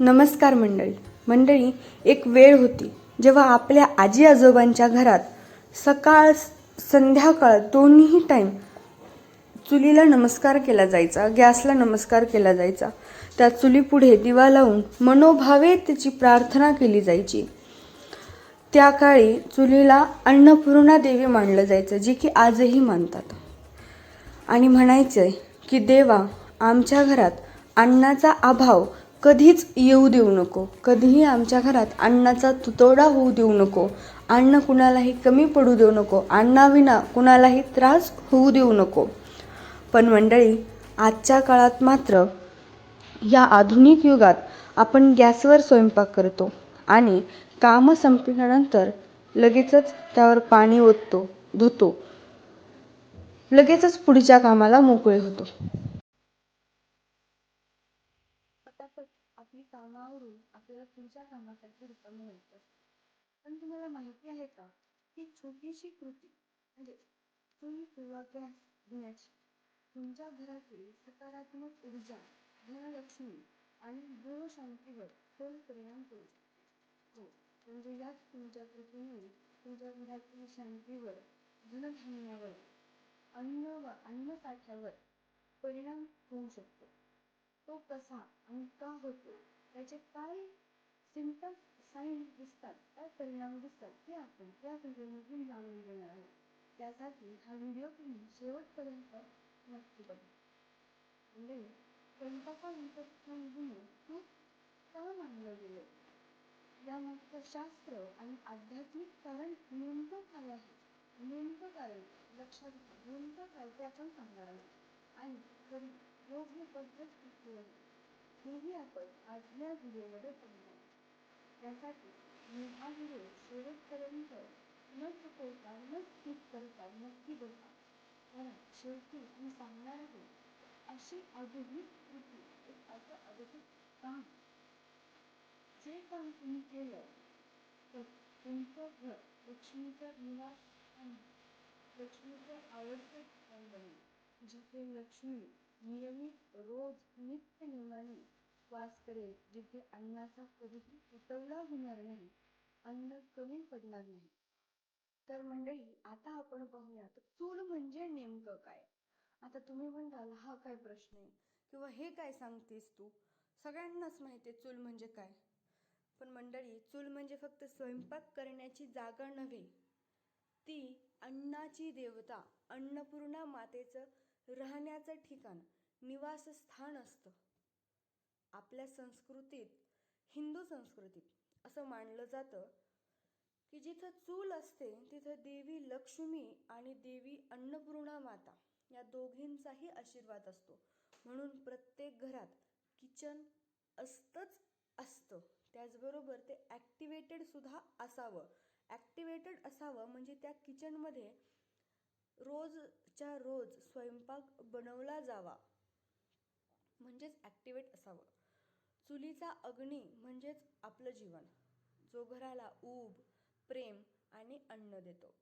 नमस्कार मंडळी. मंडळी एक वेळ होती जेव्हा आपल्या आजी आजोबांच्या घरात सकाळ संध्याकाळ दोन्ही टाईम चुलीला नमस्कार केला जायचा गॅसला नमस्कार केला जायचा. त्या चुलीपुढे दिवा लावून मनोभावे त्याची प्रार्थना केली जायची. त्या काळी चुलीला अन्नपूर्णा देवी मानलं जायचं जी की आजही मानतात. आणि म्हणायचंय की देवा आमच्या घरात अन्नाचा अभाव कधीच येऊ देऊ नको. कधीही आमच्या घरात अन्नाचा तुतवडा होऊ देऊ नको. अन्न कुणालाही कमी पडू देऊ नको. अन्नाविना कुणालाही त्रास होऊ देऊ नको. पण मंडळी आजच्या काळात मात्र या आधुनिक युगात आपण गॅसवर स्वयंपाक करतो आणि कामं संपल्यानंतर लगेचच त्यावर पाणी ओततो धुतो. लगेचच पुढच्या कामाला मोकळे होतो पटापट आपली कामावरून आपल्याला पुढच्या कामासाठी रिकामं व्हायचं असतं. पण तुम्हाला माहिती आहे का ही छोटीशी कृती म्हणजे तुम्ही किंवा गॅस घेण्याची तुमच्या घरातील सकारात्मक ऊर्जा धनलक्ष्मी आणि गृहशांतीवर खोल परिणाम करू शकते हो म्हणजे याच तुमच्या कृतीमुळे तुमच्या घरातील शांतीवर धनधान्यावर अन्न व अन्नसाठ्यावर परिणाम होऊ शकतो तो कसा आणि का होतो त्याचे काय सिम्पटम्स साईन दिसतात काय परिणाम दिसतात ते आपण या व्हिडिओमधून जाणून घेणार आहोत. त्यासाठी हा व्हिडिओ तुम्ही शेवटपर्यंत नक्की बघा. म्हणजे स्वयंपाकानंतर धुणे खूप का मानलं गेलं यामागचं शास्त्र आणि आध्यात्मिक कारण नेमकं काय आहे? नेमकं कारण लक्षात घ्या नेमकं काय ते आपण सांगणार आहोत. आणि खरी योग्य पद्धत किती आहे? हेही आपण आजच्या व्हिडिओमध्ये पाहणार. त्यासाठी मी हा व्हिडिओ शेवटपर्यंत न चुकवता न स्किप करता नक्की बघा. कारण शेवटी मी सांगणार आहे अशी आधुनिक कृती एक असं आधुनिक काम. जे काम तुम्ही केलं तर तुमचं घर लक्ष्मीचं निवास आणि लक्ष्मीचं आवडते ठिकाण बनेल. जिथे लक्ष्मी नियमित रोज नित्य नियमाने वास करेल जिथे अन्नाचा कधीही तुटवडा होणार नाही अन्न कमी पडणार नाही. तर मंडळी आता आपण पाहूयात चूल म्हणजे नेमकं काय? आता तुम्ही म्हणताल हा काय प्रश्न आहे? किंवा हे काय सांगतेस तू? सगळ्यांनाच माहिती आहे चूल म्हणजे काय? पण मंडळी चूल म्हणजे फक्त स्वयंपाक करण्याची जागा नव्हे. ती अन्नाची देवता अन्नपूर्णा मातेचं राहण्याचं ठिकाण निवासस्थान असतं. आपल्या संस्कृतीत हिंदू संस्कृतीत असं मानलं जातं की जिथं चूल असते तिथं देवी लक्ष्मी आणि देवी अन्नपूर्णा माता या दोघींचाही आशीर्वाद असतो. म्हणून प्रत्येक घरात किचन असतंच असतं. त्याचबरोबर ते ॲक्टिवेटेड सुद्धा असावं. ॲक्टिवेटेड असावं म्हणजे त्या किचनमध्ये रोजच्या रोज स्वयंपाक बनवला जावा. म्हणजेच ॲक्टिवेट असावं. चुलीचा अग्नी म्हणजेच आपलं जीवन जो घराला ऊब प्रेम आणि अन्न देतो.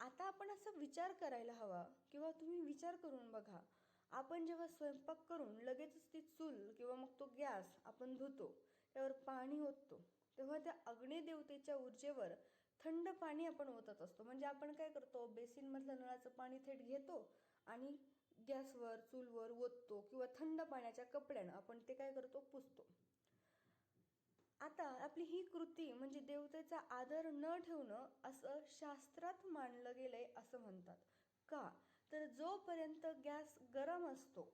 आता आपण असं विचार करायला हवा किंवा तुम्ही विचार करून बघा. आपण जेव्हा स्वयंपाक करून लगेचच ती चूल किंवा मग तो गॅस आपण धुतो त्यावर पाणी ओततो तेव्हा त्या अग्निदेवतेच्या ऊर्जेवर थंड पाणी आपण ओतत असतो. म्हणजे आपण काय करतो? बेसिनमधलं नळाचं पाणी थेट घेतो आणि गॅसवर चूलवर ओततो किंवा थंड पाण्याच्या कपड्यानं आपण ते काय करतो? पुसतो. आता आपली ही कृती म्हणजे देवतेचा आदर न ठेवणं असं शास्त्रात मानलं गेलंय असं म्हणतात. का? तर जोपर्यंत गॅस गरम असतो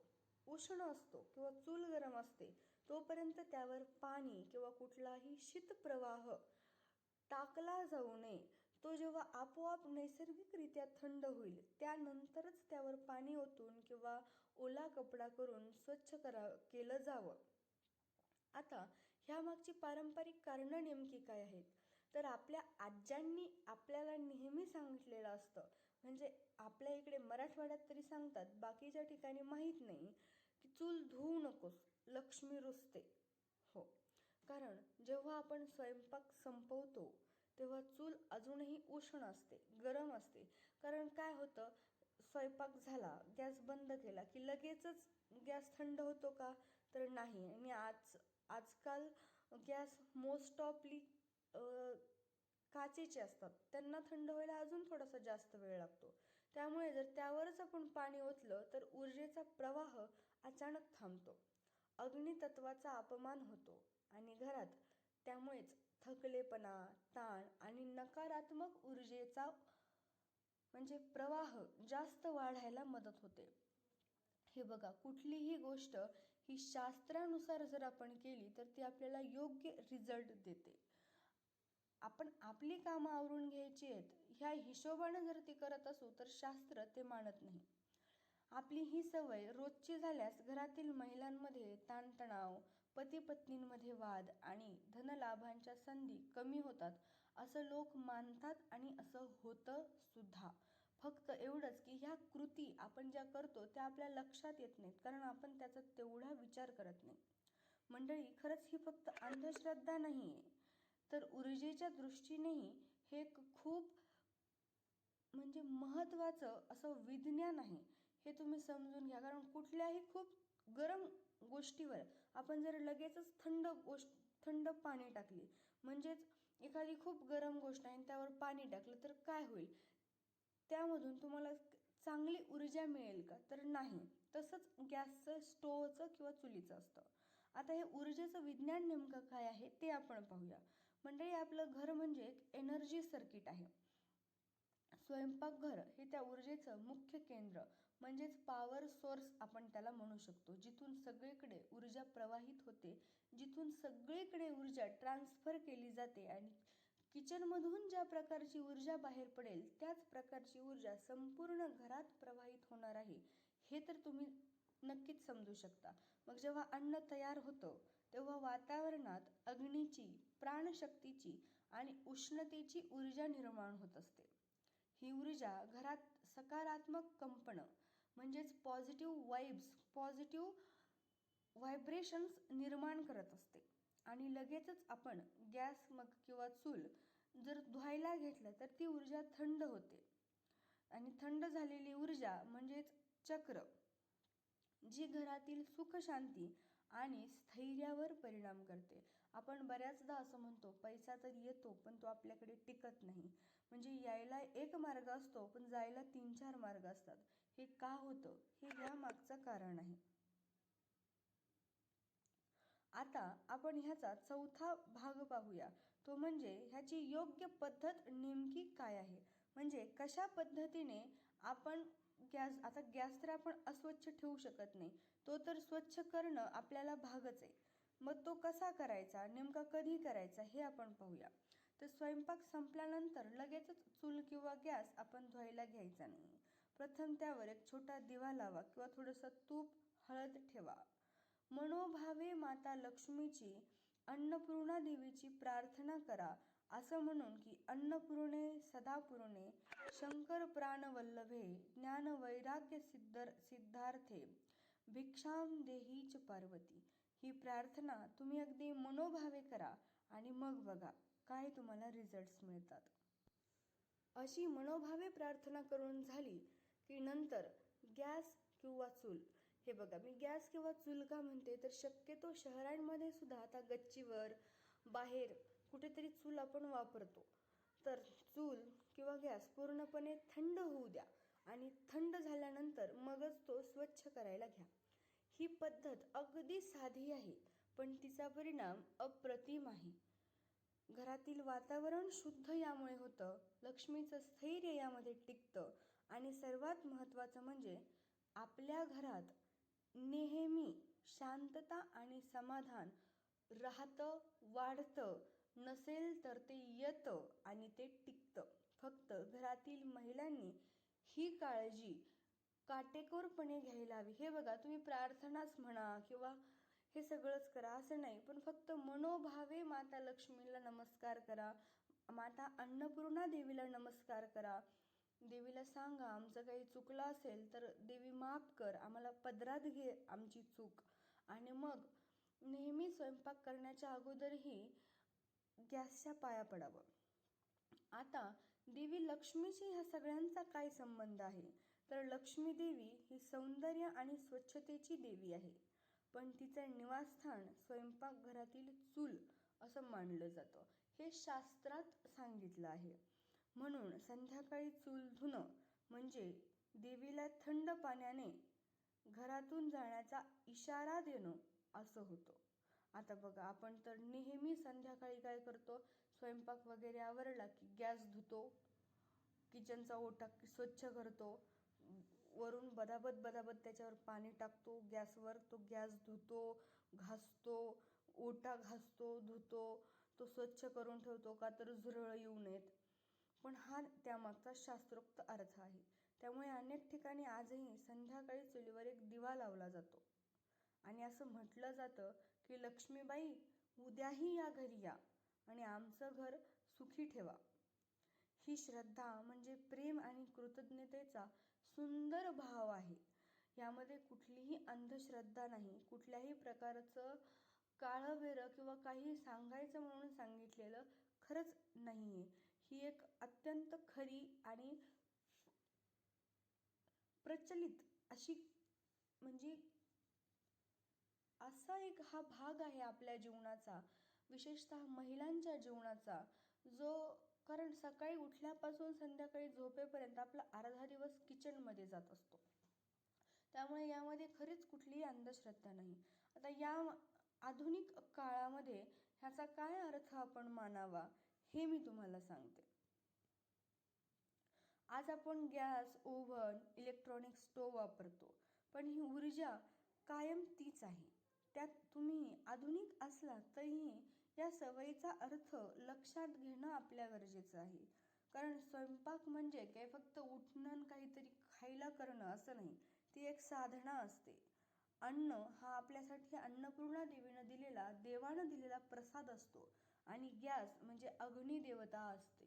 उष्ण असतो किंवा चूल गरम असते तोपर्यंत त्यावर पाणी किंवा कुठलाही शीतप्रवाह टाकला जाऊ नये. तो जेव्हा आपोआप नैसर्गिकरित्या थंड होईल त्यानंतरच त्यावर पाणी ओतून किंवा ओला कपडा करून स्वच्छ करा केलं जावं. आता ह्यामागची पारंपरिक कारणं नेमकी काय आहेत? तर आपल्या आज्यांनी आपल्याला नेहमी सांगितलेलं असतं. म्हणजे आपल्या इकडे मराठवाड्यात तरी सांगतात बाकीच्या ठिकाणी माहीत नाही की चूल धुवू नकोस लक्ष्मी रुसते. हो. कारण जेव्हा आपण स्वयंपाक संपवतो तेव्हा चूल अजूनही उष्ण असते गरम असते. कारण काय होतं? स्वयंपाक झाला गॅस बंद केला की लगेचच गॅस थंड होतो का? तर नाही. आणि आज आजकाल गॅस मोस्ट ऑफली काचेचे असतात. त्यांना थंड व्हायला अजून थोडासा जास्त वेळ लागतो. त्यामुळे जर त्यावरच आपण पाणी ओतलं तर ऊर्जेचा प्रवाह अचानक थांबतो. अग्नितत्वाचा अपमान होतो. आणि घरात त्यामुळेच थकलेपणा ताण आणि नकारात्मक ऊर्जेचा म्हणजे प्रवाह जास्त वाढायला मदत होते. हे बघा कुठलीही गोष्ट ही शास्त्रानुसार जर आपण केली तर ती आपल्याला योग्य रिझल्ट देते. आपण आपली कामं आवरून घ्यायची आहेत ह्या हिशोबानं जर ती करत असू तर शास्त्र ते मानत नाही. आपली ही सवय रोजची झाल्यास घरातील महिलांमध्ये ताणतणाव पती पत्नींमध्ये वाद आणि धनलाभांच्या संधी कमी होतात असं लोक मानतात आणि असं होतं सुद्धा. फक्त एवढंच की ह्या कृती आपण ज्या करतो त्या आपल्या लक्षात येत नाहीत कारण आपण त्याचा तेवढा विचार करत नाही. मंडळी खरंच ही फक्त अंधश्रद्धा नाही आहे तर ऊर्जेच्या दृष्टीनेही हे एक खूप म्हणजे महत्त्वाचं असं विज्ञान आहे. हे तुम्ही समजून घ्या कारण कुठल्याही खूप गरम गोष्टीवर आपण जर लगेचच थंड गोष्ट थंड पाणी टाकली म्हणजेच एखादी खूप गरम गोष्ट आहे आणि त्यावर पाणी टाकलं तर काय होईल? त्यामधून तुम्हाला चांगली ऊर्जा मिळेल का? तर नाही. तसंच गॅसचं स्टोवचं किंवा चुलीचं असतं. आता हे ऊर्जेचं विज्ञान नेमकं काय आहे ते आपण पाहूया. मंडळी आपलं घर म्हणजे एक एनर्जी सर्किट आहे. स्वयंपाकघर हे त्या ऊर्जेचं मुख्य केंद्र. म्हणजेच पॉवर सोर्स आपण त्याला म्हणू शकतो. जिथून सगळीकडे ऊर्जा प्रवाहित होते जिथून सगळीकडे ऊर्जा ट्रान्सफर केली जाते आणि किचनमधून ज्या प्रकारची ऊर्जा बाहेर पडेल त्याच प्रकारची ऊर्जा संपूर्ण घरात प्रवाहित होणार आहे. हे तर तुम्ही नक्कीच समजू शकता. मग जेव्हा अन्न तयार होतं तेव्हा वातावरणात अग्नीची प्राणशक्तीची आणि उष्णतेची ऊर्जा निर्माण होत असते. ही ऊर्जा घरात सकारात्मक कंपनं म्हणजेच पॉझिटिव्ह वाईब्स पॉझिटिव्ह व्हायब्रेशन्स निर्माण करत असते. आणि लगेचच आपण गॅस मग किंवा चूल जर धुवायला घेतलं तर ती ऊर्जा थंड होते. आणि थंड झालेली ऊर्जा म्हणजेच चक्र जी घरातील सुखशांती आणि स्थैर्यावर परिणाम करते. आपण बऱ्याचदा असं म्हणतो पैसा तर येतो पण तो आपल्याकडे टिकत नाही. म्हणजे यायला एक मार्ग असतो पण जायला तीन चार मार्ग असतात. हे का होतं? हे या मागचं कारण आहे. आता आपण ह्याचा चौथा भाग पाहूया. तो म्हणजे ह्याची योग्य पद्धत नेमकी काय आहे? म्हणजे कशा पद्धतीने आपण गॅस आता गॅस तर आपण अस्वच्छ ठेवू शकत नाही तो तर स्वच्छ करणं आपल्याला भागच आहे. मग तो कसा करायचा? नेमका कधी करायचा? हे आपण पाहूया. तर स्वयंपाक संपल्यानंतर लगेचच चूल किंवा गॅस आपण धुवायला घ्यायचा नाही. प्रथम त्यावर एक छोटा दिवा लावा किंवा थोडंसं तूप हळद ठेवा. मनोभावे माता लक्ष्मीची अन्नपूर्णा देवीची प्रार्थना करा. असं म्हणून की अन्नपूर्णे सदापूर्णे शंकर प्राणवल्लभे ज्ञान वैराग्य सिद्ध सिद्धार्थे भिक्षाम देहीच पार्वती. ही प्रार्थना तुम्ही अगदी मनोभावे करा आणि मग बघा काय तुम्हाला रिझल्ट्स मिळतात. अशी मनोभावे प्रार्थना करून झाली की नंतर गॅस किंवा चूल. हे बघा मी गॅस किंवा चूल का म्हणते? तर शक्यतो शहरांमध्ये सुद्धा आता गच्चीवर बाहेर कुठेतरी चूल आपण वापरतो. तर चूल किंवा गॅस पूर्णपणे थंड होऊ द्या आणि थंड झाल्यानंतर मगच तो स्वच्छ करायला घ्या. ही पद्धत अगदी साधी आहे पण तिचा परिणाम अप्रतिम आहे. घरातील वातावरण शुद्ध यामुळे होतं लक्ष्मीचं स्थैर्य यामध्ये टिकतं आणि सर्वात महत्त्वाचं म्हणजे आपल्या घरात नेहमी शांतता आणि समाधान राहतं वाढतं. नसेल तर ते येतं आणि ते टिकतं. फक्त घरातील महिलांनी ही काळजी काटेकोरपणे घ्यायला हवी. हे बघा तुम्ही प्रार्थनाच म्हणा किंवा हे सगळंच करा असं नाही. पण फक्त मनोभावे माता लक्ष्मीला नमस्कार करा माता अन्नपूर्णा देवीला नमस्कार करा. देवीला सांगा आमचं काही चुकलं असेल तर देवी माफ कर. आम्हाला पदरात घे आमची चूक. आणि मग नेहमी स्वयंपाक करण्याच्या अगोदरही गॅसच्या पाया पडावं. आता देवी लक्ष्मीशी ह्या सगळ्यांचा काय संबंध आहे? तर लक्ष्मी देवी ही सौंदर्य आणि स्वच्छतेची देवी आहे. पण तिचं निवासस्थान स्वयंपाकघरातील चूल असं मानलं जातं. हे शास्त्रात सांगितलं आहे. म्हणून संध्याकाळी चूल धुणं म्हणजे देवीला थंड पाण्याने घरातून जाण्याचा इशारा देणं असं होतं. आता बघा आपण तर नेहमी संध्याकाळी काय करतो? स्वयंपाक वगैरे आवरला की गॅस धुतो किचनचा ओटा स्वच्छ करतो वरून बदाबद बदाबद त्याच्यावर पाणी टाकतो गॅसवर तो गॅस धुतो घासतो ओटा घासतो धुतो तो स्वच्छ करून ठेवतो का तर झुरळ येऊ नयेत. पण हा त्यामागचा शास्त्रोक्त अर्थ आहे. त्यामुळे अनेक ठिकाणी आजही संध्याकाळी चुलीवर एक दिवा लावला जातो. आणि असं म्हटलं जातं की लक्ष्मीबाई उद्याही या घरी या आणि आमचं घर सुखी ठेवा. ही श्रद्धा म्हणजे प्रेम आणि कृतज्ञतेचा सुंदर भाव आहे. यामध्ये कुठलीही अंधश्रद्धा नाही. कुठल्याही प्रकारचं काळं वेरं किंवा काही सांगायचं म्हणून सांगितलेलं खरंच नाही आहे ही एक अत्यंत खरी आणि प्रचलित अशी म्हणजे असा एक हा भाग आहे आपल्या जीवनाचा विशेषतः महिलांच्या जीवनाचा जो कारण सकाळी उठल्यापासून संध्याकाळी झोपेपर्यंत आपला अर्धा दिवस किचनमध्ये जात असतो. त्यामुळे यामध्ये खरीच कुठलीही अंधश्रद्धा नाही. आता या आधुनिक काळामध्ये ह्याचा काय अर्थ आपण मानावा हे मी तुम्हाला सांगते. आज आपण गॅस ओव्हन इलेक्ट्रॉनिक स्टोव वापरतो. पण ही ऊर्जा कायम तीच आहे. त्यात तुम्ही आधुनिक असला तरीही या सवयीचा अर्थ लक्षात घेणं आपल्या गरजेचं आहे. कारण स्वयंपाक म्हणजे काय? फक्त उठणं काहीतरी खायला करणं असं नाही. ती एक साधना असते. अन्न हा आपल्यासाठी अन्नपूर्णा देवीनं दिलेला देवानं दिलेला प्रसाद असतो. आणि गॅस म्हणजे अग्निदेवता असते.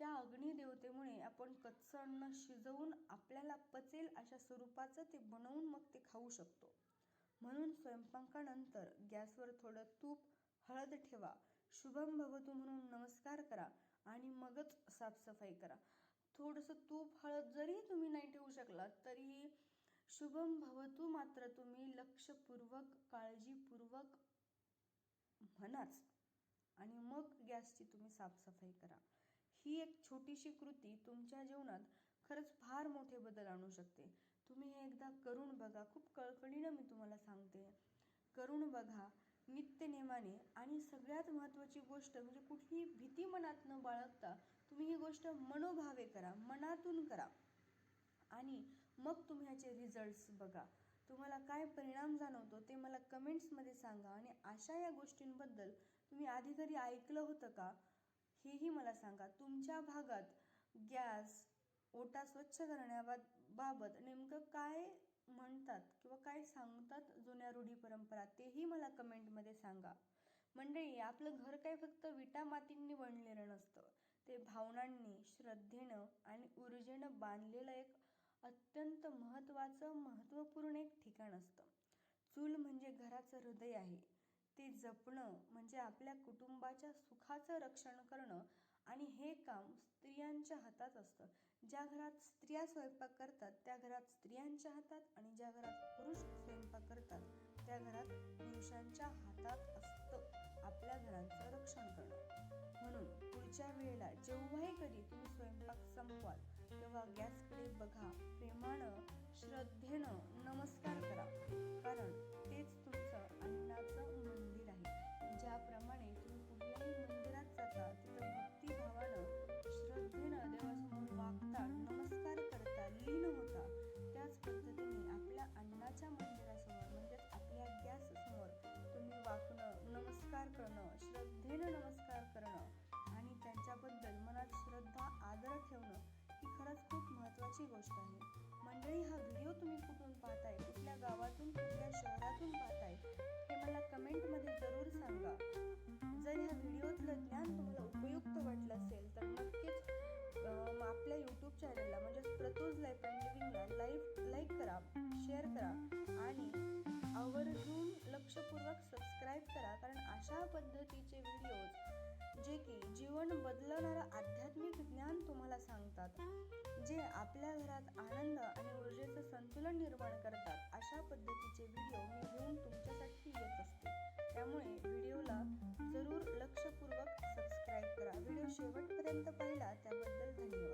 त्या अग्निदेवतेमुळे आपण कच्चं अन्न शिजवून आपल्याला पचेल अशा स्वरूपाचं ते बनवून मग ते खाऊ शकतो. म्हणून स्वयंपाकानंतर गॅसवर थोडं तूप हळद ठेवा. शुभम भवतू म्हणून नमस्कार करा आणि मगच साफसफाई करा. थोडंसं तूप हळद जरी तुम्ही नाही ठेवू शकलात तरीही शुभम भवतू मात्र तुम्ही लक्षपूर्वक काळजीपूर्वक म्हणाच आणि मग गॅसची तुम्ही साफसफाई करा. ही एक छोटीशी कृती तुमच्या जीवनात खरंच फार मोठे बदल आणू शकते. तुम्ही हे एकदा करून बघा. खूप कळकळीनं मी तुम्हाला सांगते. करून बघा. नित्यनेमाने आणि सगळ्यात महत्त्वाची गोष्ट म्हणजे कुठलीही भीती मनात न बाळगता तुम्ही ही गोष्ट मनोभावे करा. मनातून करा. आणि मग तुम्ही ह्याचे रिझल्ट्स बघा. तुम्हाला काय परिणाम जाणवतो ते मला कमेंट्समध्ये सांगा. आणि अशा या गोष्टींबद्दल तुम्ही आधी कधी ऐकलं होतं का? हेही मला सांगा तुमच्या भागात गॅस ओटा स्वच्छ करण्याबाबत नेमकं काय म्हणतात किंवा काय सांगतात जुन्या रूढी परंपरा तेही मला कमेंटमध्ये सांगा. मंडळी आपलं घर काय फक्त विटा मातींनी बनलेलं नसतं. ते भावनांनी श्रद्धेनं आणि ऊर्जेनं बांधलेलं एक अत्यंत महत्त्वाचं महत्त्वपूर्ण एक ठिकाण असतं. चूल म्हणजे घराचं हृदय आहे. ते जपणं म्हणजे आपल्या कुटुंबाच्या सुखाचं रक्षण करणं आणि हे काम स्त्रियांच्या हातात असतं. ज्या घरात स्त्रिया स्वयंपाक करतात त्या घरात स्त्रियांच्या हातात आणि ज्या घरात पुरुष स्वयंपाक करतात त्या घरात पुरुषांच्या हातात असतं आपल्या घरांचं रक्षण करणं. म्हणून पुढच्या वेळेला जेव्हाही कधी तुम्ही स्वयंपाक संपवाल तेव्हा गॅसकडे बघा प्रेमानं श्रद्धेनं नमस्कार करा. कारण देवाच्या मंदिरासमोर म्हणजेच आपल्या गॅस समोर तुम्ही वाकणं नमस्कार करणं श्रद्धेनं नमस्कार करणं आणि त्यांच्याबद्दल मनात श्रद्धा आदर ठेवणं ही खरंच खूप महत्त्वाची गोष्ट आहे. मंडळी हा व्हिडिओ तुम्ही कुठून पाहताय? कुठल्या गावातून कुठल्या शहरातून पाहताय? हे मला कमेंटमध्ये जरूर सांगा. जर ह्या व्हिडिओतलं ज्ञान तुम्हाला उपयुक्त वाटलं असेल तर नक्कीच आपल्या यूट्यूब चॅनलला म्हणजेच प्रतोज लाईफ अँड लिव्हिंग करा शेअर करा आणि आवर्जून लक्षपूर्वक सबस्क्राईब करा. कारण अशा पद्धतीचे व्हिडिओज जे की जीवन बदलणारं आध्यात्मिक ज्ञान तुम्हाला सांगतात जे आपल्या घरात आनंद आणि ऊर्जेचं संतुलन निर्माण करतात अशा पद्धतीचे व्हिडिओ मी घेऊन तुमच्यासाठी येत असते. त्यामुळे व्हिडिओला जरूर लक्षपूर्वक सबस्क्राईब करा. व्हिडिओ शेवटपर्यंत पाहिला